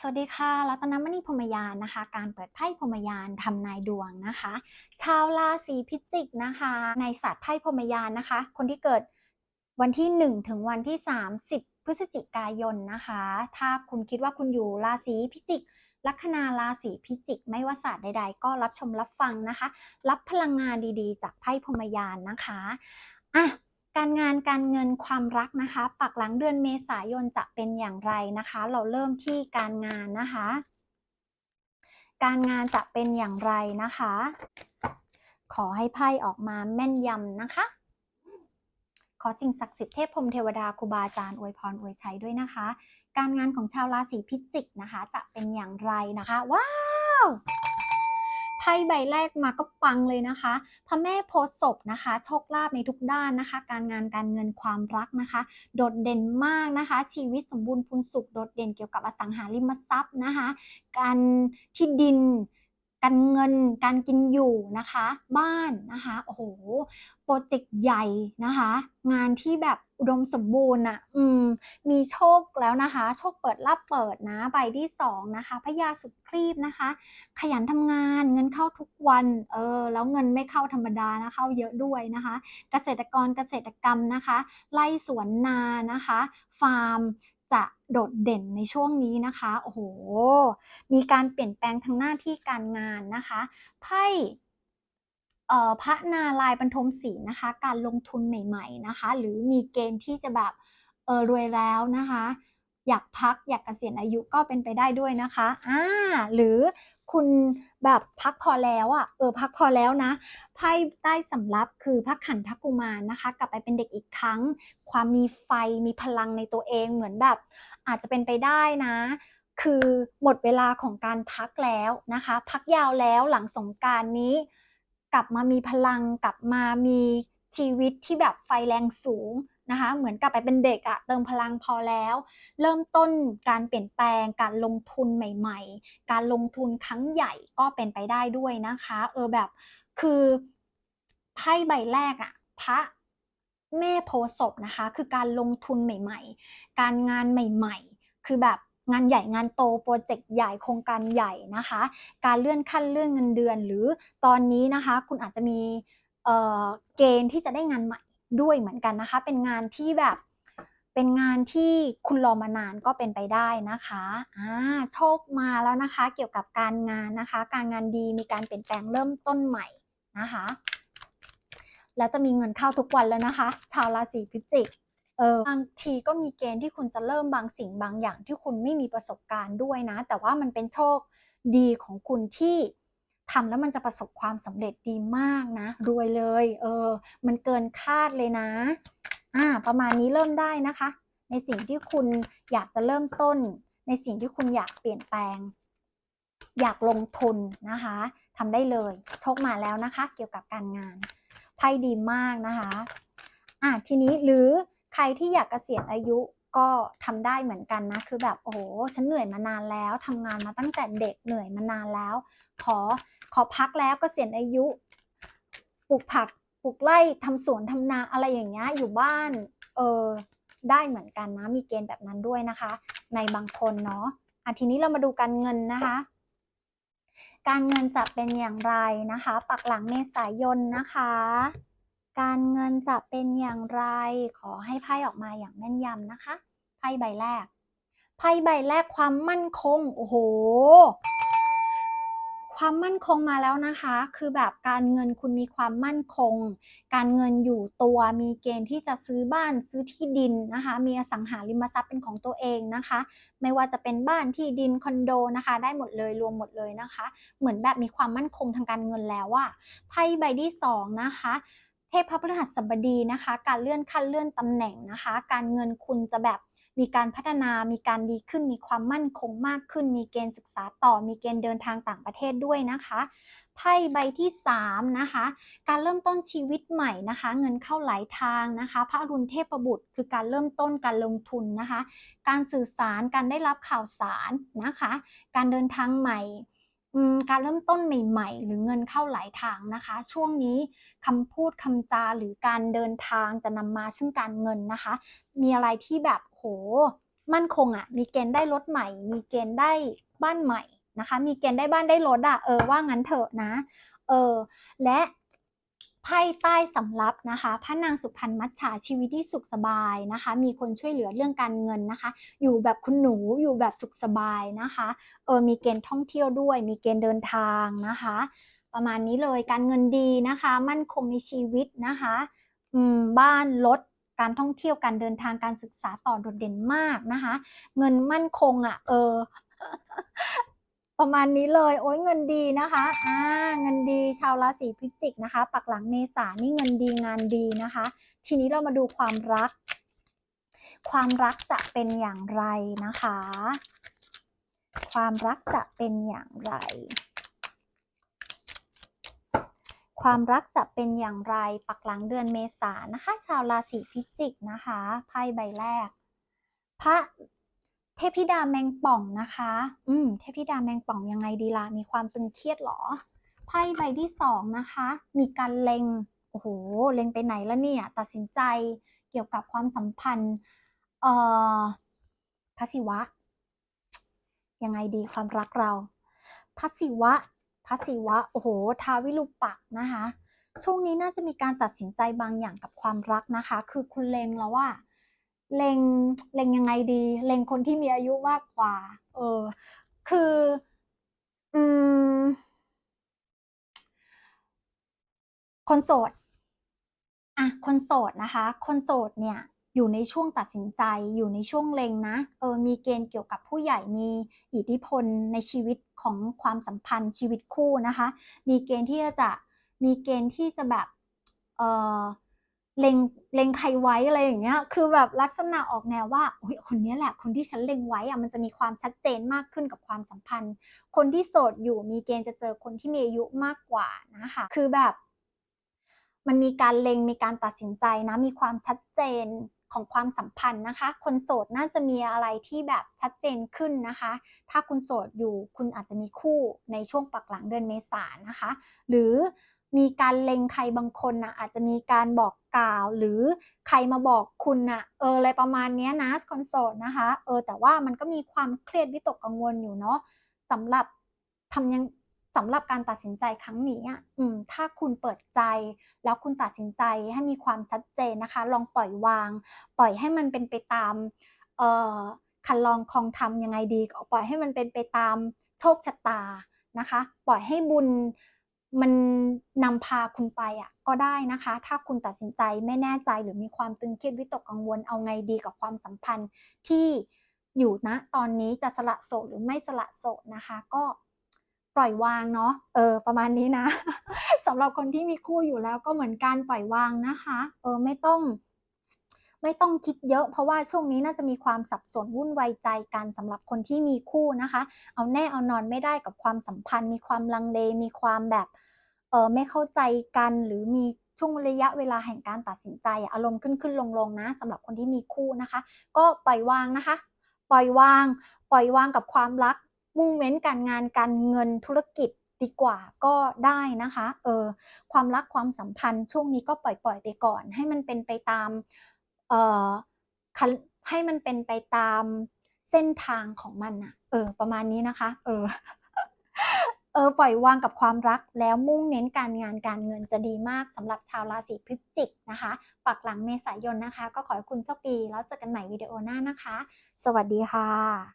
สวัสดีค่ะ รัตนมณีพรมยานนะคะ การเปิดไพ่พรมยานทำนายดวงนะคะ ชาวราศีพิจิกนะคะ ในศาสตร์ไพ่พรมยานนะคะ คนที่เกิดวันที่ 1 ถึงวันที่ 30 พฤศจิกายนนะคะ ถ้าคุณคิดว่าคุณอยู่ราศีพิจิก ลัคนาราศีพิจิก ไม่ว่าศาสตร์ใด ๆ ก็รับชมรับฟังนะคะ รับพลังงานดีๆ จากไพ่พรมยานนะคะ อะ การงานการเงินความรักนะคะ ปักหลังเดือนเมษายนจะเป็นอย่างไรนะคะ เราเริ่มที่การงานนะคะ การงานจะเป็นอย่างไรนะคะ ขอให้ไพ่ออกมาแม่นยำนะคะ ขอสิ่งศักดิ์สิทธิ์เทพพรมเทวดาครูบาอาจารย์อวยพรอวยชัยด้วยนะคะ การงานของชาวราศีพิจิกนะคะ จะเป็นอย่างไรนะคะ ว้าว พ่ใบแรกมาก็ปังเลยนะคะ พระแม่โพธิ์ศพนะคะ โชคลาภในทุกด้านนะคะ การงานการเงินความรักนะคะ โดดเด่นมากนะคะ ชีวิตสมบูรณ์พูนสุขโดดเด่นเกี่ยวกับอสังหาริมทรัพย์นะคะ การที่ดิน การเงินการกินอยู่นะคะ บ้านนะคะโอ้โหโปรเจกต์ใหญ่นะคะ งานที่แบบอุดมสมบูรณ์อะอืมมีโชคแล้วนะคะ โชคเปิดรับเปิดนะใบที่สองนะคะพญาสุครีบนะคะ ขยันทำงานเงินเข้าทุกวันเออแล้วเงินไม่เข้าธรรมดานะเข้าเยอะด้วยนะคะ เกษตรกรเกษตรกรรมนะคะไร่สวนนานะคะ ฟาร์ม จะโดดเด่นในช่วงนี้นะคะ โอ้โห มีการเปลี่ยนแปลงทางหน้าที่การงานนะคะ ไพ่พระนาลายบรรทมศีนะคะ การลงทุนใหม่ ๆ นะคะ หรือมีเกณฑ์ที่จะแบบเออรวยแล้วนะคะ อยากพักอยากเกษียณอายุก็เป็นไปได้ด้วยนะคะอ่าหรือคุณแบบพักพอแล้วอะเออพักพอแล้วนะไพ่ใต้สำรับคือพระขันธกุมารนะคะ กลับไปเป็นเด็กอีกครั้ง ความมีไฟมีพลังในตัวเองเหมือนแบบ อาจจะเป็นไปได้นะ คือหมดเวลาของการพักแล้วนะคะ พักยาวแล้วหลังสงการนี้ กลับมามีพลังกลับมามีชีวิตที่แบบไฟแรงสูง นะคะ เหมือนกลับไปเป็นเด็กอะเติมพลังพอแล้ว เริ่มต้นการเปลี่ยนแปลง การลงทุนใหม่ ๆ การลงทุนครั้งใหญ่ก็เป็นไปได้ด้วยนะคะ เออแบบคือไพ่ใบแรกอะพระแม่โพศพนะคะ คือการลงทุนใหม่ ๆ การงานใหม่ ๆ คือแบบงานใหญ่งานโตโปรเจกต์ใหญ่โครงการใหญ่นะคะ การเลื่อนขั้นเลื่อนเงินเดือน หรือตอนนี้นะคะ คุณอาจจะมีเเกณฑ์ที่จะได้งานใหม่ ด้วยเหมือนกันนะคะ เป็นงานที่แบบเป็นงานที่คุณรอมานานก็เป็นไปได้นะคะอ่าโชคมาแล้วนะคะ เกี่ยวกับการงานนะคะ การงานดีมีการเปลี่ยนแปลงเริ่มต้นใหม่นะคะ แล้วจะมีเงินเข้าทุกวันแล้วนะคะ ชาวราศีพิจิกเออบางทีก็มีเกณฑ์ที่คุณจะเริ่มบางสิ่งบางอย่างที่คุณไม่มีประสบการณ์ด้วยนะ แต่ว่ามันเป็นโชคดีของคุณที่ ทำแล้วมันจะประสบความสำเร็จดีมากนะ รวยเลย เออ มันเกินคาดเลยนะ อ่า ประมาณนี้เริ่มได้นะคะ ในสิ่งที่คุณอยากจะเริ่มต้น ในสิ่งที่คุณอยากเปลี่ยนแปลง อยากลงทุนนะคะทำได้เลยโชคมาแล้วนะคะ เกี่ยวกับการงานไพ่ดีมากนะคะอะทีนี้หรือใครที่อยากเกษียณอายุก็ทำได้เหมือนกันนะ คือแบบโอ้โหฉันเหนื่อยมานานแล้วทำงานมาตั้งแต่เด็กเหนื่อยมานานแล้ว ขอ อพักแล้วกเกษียณอายุปลูกผักปลูกไร่ทำสวนทำนาอะไรอย่างเงี้ยอยู่บ้านเออได้เหมือนกันนะมีเกณฑ์แบบนั้นด้วยนะคะ ในบางคนเนาะอะทีนี้เรามาดูการเงินนะคะ การเงินจะเป็นอย่างไรนะคะ ปักหลังเมษายนนะคะ การเงินจะเป็นอย่างไร ขอให้ไพ่ออกมาอย่างแม่นยำนะคะไพ่ใบแรกไพ่ใบแรกความมั่นคง โอ้โห ความมั่นคงมาแล้วนะคะ คือแบบการเงินคุณมีความมั่นคง การเงินอยู่ตัวมีเกณฑ์ที่จะซื้อบ้านซื้อที่ดินนะคะ มีอสังหาริมทรัพย์เป็นของตัวเองนะคะ ไม่ว่าจะเป็นบ้านที่ดินคอนโดนะคะ ได้หมดเลยรวมหมดเลยนะคะ เหมือนแบบมีความมั่นคงทางการเงินแล้วอะไพ่ใบที่สองนะคะเทพพระพฤหัสบดีนะคะ การเลื่อนขั้นเลื่อนตำแหน่งนะคะ การเงินคุณจะแบบ มีการพัฒนา มีการดีขึ้น มีความมั่นคงมากขึ้น มีเกณฑ์ศึกษาต่อ มีเกณฑ์เดินทางต่างประเทศด้วยนะคะ ไพ่ใบที่ 3 นะคะ การเริ่มต้นชีวิตใหม่นะคะ เงินเข้าหลายทางนะคะ พระอรุณเทพบุตร คือการเริ่มต้นการลงทุนนะคะ การสื่อสาร การได้รับข่าวสารนะคะ การเดินทางใหม่การเริ่มต้นใหม่ๆ หรือเงินเข้าหลายทางนะคะ ช่วงนี้คำพูดคำจาหรือการเดินทางจะนำมาซึ่งการเงินนะคะ มีอะไรที่แบบ มั่นคงอะ่ะ มีเกณฑ์ได้รถใหม่ มีเกณฑ์ได้บ้านใหม่นะคะ มีเกณฑ์ได้บ้านได้รถอะ่ะ เออว่างั้นเถอะนะ เออ และไพ่ใต้สำรับนะคะพระนางสุพรรณมัจฉาชีวิตที่สุขสบายนะคะ มีคนช่วยเหลือเรื่องการเงินนะคะ อยู่แบบคุณหนูอยู่แบบสุขสบายนะคะเออมีเกณฑ์ท่องเที่ยวด้วย มีเกณฑ์เดินทางนะคะ ประมาณนี้เลยการเงินดีนะคะ มั่นคงในชีวิตนะคะ อืมบ้านรถ การท่องเที่ยวการเดินทางการศึกษาต่อโดดเด่นมากนะคะ เงินมั่นคงอะ่ะเออประมาณนี้เลย โอ้ยเงินดีนะคะอ่าเงินดีชาวราศีพิจิกนะคะ ปักหลังเมษานี่เงินดีงานดีนะคะ ทีนี้เรามาดูความรัก ความรักจะเป็นอย่างไรนะคะ ความรักจะเป็นอย่างไร ความรักจะเป็นอย่างไรปักหลังเดือนเมษานะคะ ชาวราศีพิจิกนะคะไพ่ใบแรก พระเทพธิดาแมงป่องนะคะ อืม เทพธิดาแมงป่องยังไงดีล่ะ มีความตึงเครียดหรอ ไพ่ใบที่สองนะคะ มีการเล็ง โอ้โห เล็งไปไหนแล้วเนี่ย ตัดสินใจเกี่ยวกับความสัมพันธ์ เอ่อพระศิวะ ยังไงดีความรักเราพระศิวะ พระศิวะ โอ้โห ทาวิรูปักนะคะ ช่วงนี้น่าจะมีการตัดสินใจบางอย่างกับความรักนะคะ คือคุณเลงแล้วว่าเลงเลงยังไงดี เลงคนที่มีอายุมากกว่า เออ คือ อืม คนโสด อะ คนโสดนะคะ คนโสดเนี่ย อยู่ในช่วงตัดสินใจ อยู่ในช่วงเล็งนะเออมีเกณฑ์เกี่ยวกับผู้ใหญ่มีอิทธิพลในชีวิตของความสัมพันธ์ชีวิตคู่นะคะ มีเกณฑ์ที่จะมีเกณฑ์ที่จะแบบเออเล็งเล็งใครไว้อะไรอย่างเงี้ย คือแบบลักษณะออกแนวว่าอุ๊ยคนนี้แหละ คนที่ฉันเล็งไว้อะมันจะมีความชัดเจนมากขึ้นกับความสัมพันธ์ คนที่โสดอยู่มีเกณฑ์จะเจอคนที่มีอายุมากกว่านะคะ คือแบบ มันมีการเล็งมีการตัดสินใจนะ มีความชัดเจน ของความสัมพันธ์นะคะ คนโสดน่าจะมีอะไรที่แบบชัดเจนขึ้นนะคะ ถ้าคุณโสดอยู่คุณอาจจะมีคู่ในช่วงปักหลังเดือนเมษายนนะคะ หรือมีการเล็งใครบางคนนะอาจจะมีการบอกกล่าวหรือใครมาบอกคุณนะเอออะไรประมาณนี้นะคนโสดนะคะ เออแต่ว่ามันก็มีความเครียดวิตกกังวลอยู่เนาะสำหรับทำยัง สำหรับการตัดสินใจครั้งนี้อะถ้าคุณเปิดใจ แล้วคุณตัดสินใจให้มีความชัดเจนนะคะ ลองปล่อยวาง ปล่อยให้มันเป็นไปตามเออคันลองคลองธรรมยังไงดีก็ปล่อยให้มันเป็นไปตามโชคชะตานะคะ ปล่อยให้บุญมันนำพาคุณไปอะก็ได้นะคะ ถ้าคุณตัดสินใจไม่แน่ใจหรือมีความตึงเครียดวิตกกังวลเอาไงดีกับความสัมพันธ์ที่อยู่ณตอนนี้จะสละโสดหรือไม่สละโสดนะคะ ก็ ปล่อยวางเนาะเออประมาณนี้นะสำหรับคนที่มีคู่อยู่แล้วก็เหมือนกันปล่อยวางนะคะเออไม่ต้อง ไม่ต้องคิดเยอะ เพราะว่าช่วงนี้น่าจะมีความสับสนวุ่นวายใจกันสำหรับคนที่มีคู่นะคะ เอาแน่เอานอนไม่ได้กับความสัมพันธ์ มีความลังเลมีความแบบเออไม่เข้าใจกันหรือมีช่วงระยะเวลาแห่งการตัดสินใจอะอารมณ์ขึ้นขึ้นลงลงนะสำหรับคนที่มีคู่นะคะ ก็ปล่อยวางนะคะ ปล่อยวาง ปล่อยวางกับความรัก มุ่งเน้นการงานการเงินธุรกิจดีกว่าก็ได้นะคะเออความรักความสัมพันธ์ช่วงนี้ก็ปล่อยปล่อยไปก่อน ให้มันเป็นไปตามเอ่อให้มันเป็นไปตามเส้นทางของมันน่ะเออ ประมาณนี้นะคะ เออ เออ ปล่อยวางกับความรักแล้วมุ่งเน้นการงานการเงินจะดีมากสำหรับชาวราศีพฤศจิกนะคะปักหลังเมษายนนะคะ ก็ขอให้คุณโชคดีแล้วเจอกันใหม่วิดีโอหน้านะคะ สวัสดีค่ะ